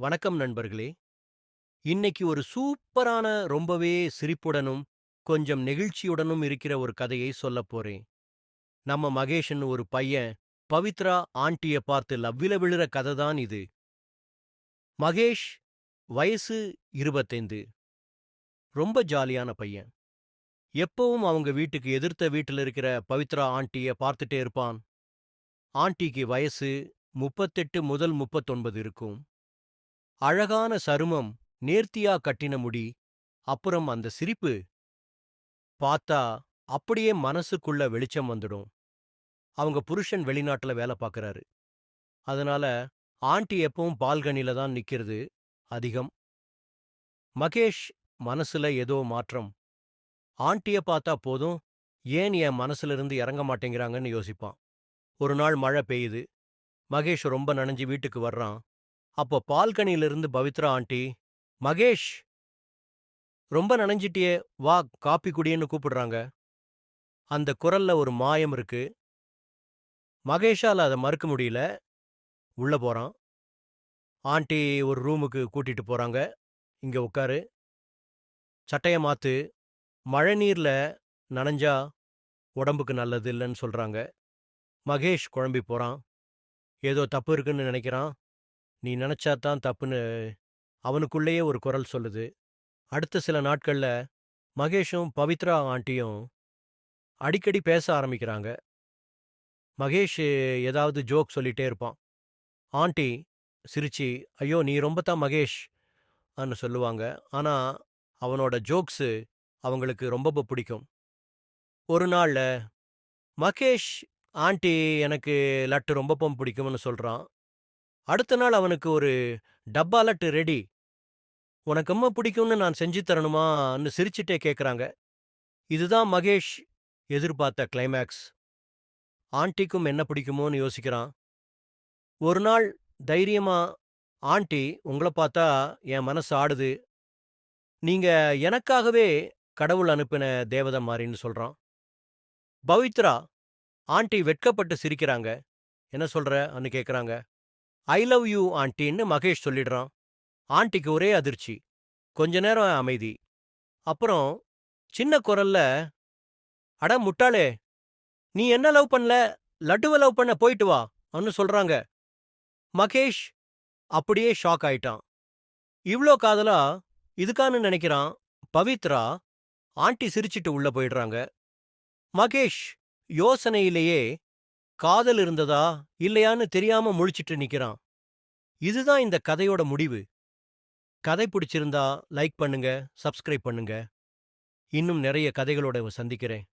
வணக்கம் நண்பர்களே! இன்னைக்கு ஒரு சூப்பரான, ரொம்பவே சிரிப்புடனும், கொஞ்சம் நெகிழ்ச்சியுடனும் இருக்கிற ஒரு கதையை சொல்லப் போறேன். நம்ம மகேஷன் ஒரு பையன், பவித்ரா ஆண்டிய பார்த்து லவ்வில விழுற கதை தான் இது. மகேஷ், வயசு 25. ரொம்ப ஜாலியான பையன். எப்பவும் அவங்க வீட்டுக்கு எதிர்த்த வீட்டுல இருக்கிற பவித்ரா ஆண்டிய பார்த்துட்டே இருப்பான். ஆண்டிக்கு வயசு 38 முதல் 39 இருக்கும். அழகான சருமம், நேர்த்தியா கட்டின முடி, அப்புறம் அந்த சிரிப்பு. பாத்தா அப்படியே மனசுக்குள்ள வெளிச்சம் வந்துடும். அவங்க புருஷன் வெளிநாட்டுல வேலை பார்க்கறாரு. அதனால ஆண்டி எப்பவும் பால்கனில தான் நிக்கிறது அதிகம். மகேஷ் மனசுல ஏதோ மாற்றம். ஆண்டிய பார்த்தா போதும், ஏன் என் மனசுல இருந்து இறங்க மாட்டேங்கிறாங்கன்னு யோசிப்பான். ஒரு நாள் மழை பெய்யுது. மகேஷ் ரொம்ப நனைஞ்சு வீட்டுக்கு வர்றான். அப்போ பால்கனியிலிருந்து பவித்ரா ஆண்டி, மகேஷ்! ரொம்ப நனைஞ்சிட்டியே, வா காப்பி குடின்னு கூப்பிடுறாங்க. அந்த குரல்ல ஒரு மாயம் இருக்கு. மகேஷால அத மறுக்க முடியல. உள்ள போறான். ஆண்டி ஒரு ரூமுக்கு கூட்டிட்டு போறாங்க. இங்க உட்காரு. சட்டைய மாத்து. மழை நீர்ல நனைஞ்சா உடம்புக்கு நல்லது இல்லன்னு சொல்றாங்க. மகேஷ் குழம்பி போறான். ஏதோ தப்பு இருக்குன்னு நினைக்கிறான். நீ நினைச்சா தான் தப்புன்னு அவனுக்குள்ளேயே ஒரு குரல் சொல்லுது. அடுத்த சில நாட்கள்ல மகேஷும் பவித்ரா ஆண்டியும் அடிக்கடி பேச ஆரம்பிக்கிறாங்க. மகேஷ் ஏதாவது ஜோக் சொல்லிட்டே இருப்பான். ஆண்டி சிரிச்சு, ஐயோ நீ ரொம்ப தான் மகேஷ் அன்னு சொல்லுவாங்க. ஆனா அவனோட ஜோக்ஸு அவங்களுக்கு ரொம்ப பிடிக்கும். ஒரு நாள்ல மகேஷ் ஆண்டி எனக்கு லட்டு ரொம்பவும் பிடிக்கும்னு சொல்றான். அடுத்த நாள் அவனுக்கு ஒரு டப்பாலட்டு ரெடி. உனக்கு அம்மா பிடிக்கும்னு நான் செஞ்சு தரணுமான்னு சிரிச்சுட்டே கேட்குறாங்க இதுதான் மகேஷ் எதிர்பார்த்த கிளைமேக்ஸ் ஆண்டிக்கும் என்ன பிடிக்குமோன்னு யோசிக்கிறான். ஒரு நாள் தைரியமா ஆண்டி உங்கள பார்த்தா என் மனசு ஆடுது. நீங்க எனக்காகவே கடவுள் அனுப்பின தேவதை மாதிரின்னு சொல்றான். பவித்ரா ஆண்டி வெட்கப்பட்டு சிரிக்கிறாங்க. என்ன சொல்ற அன்னு கேட்குறாங்க ஐ லவ் யூ ஆண்டின்னு மகேஷ் சொல்லிடுறான். ஆண்டிக்கு ஒரே அதிர்ச்சி. கொஞ்ச நேரம் அமைதி. அப்புறம் சின்ன குரல்ல அட முட்டாளே! நீ என்ன லவ் பண்ணல, லட்டுவ லவ் பண்ண போயிட்டு வா அன்னு சொல்றாங்க. மகேஷ் அப்படியே ஷாக் ஆயிட்டான். இவ்ளோ காதலா இதுக்கான்னு நினைக்கிறான். பவித்ரா ஆண்டி சிரிச்சிட்டு உள்ள போயிடுறாங்க. மகேஷ் யோசனையிலேயே காதல் இருந்ததா இல்லையான்னு தெரியாம முழிச்சிட்டு நிக்கிறான். இதுதான் இந்த கதையோட முடிவு. கதை பிடிச்சிருந்தா லைக் பண்ணுங்க, சப்ஸ்கிரைப் பண்ணுங்க. இன்னும் நிறைய கதைகளோட சந்திக்கிறேன்.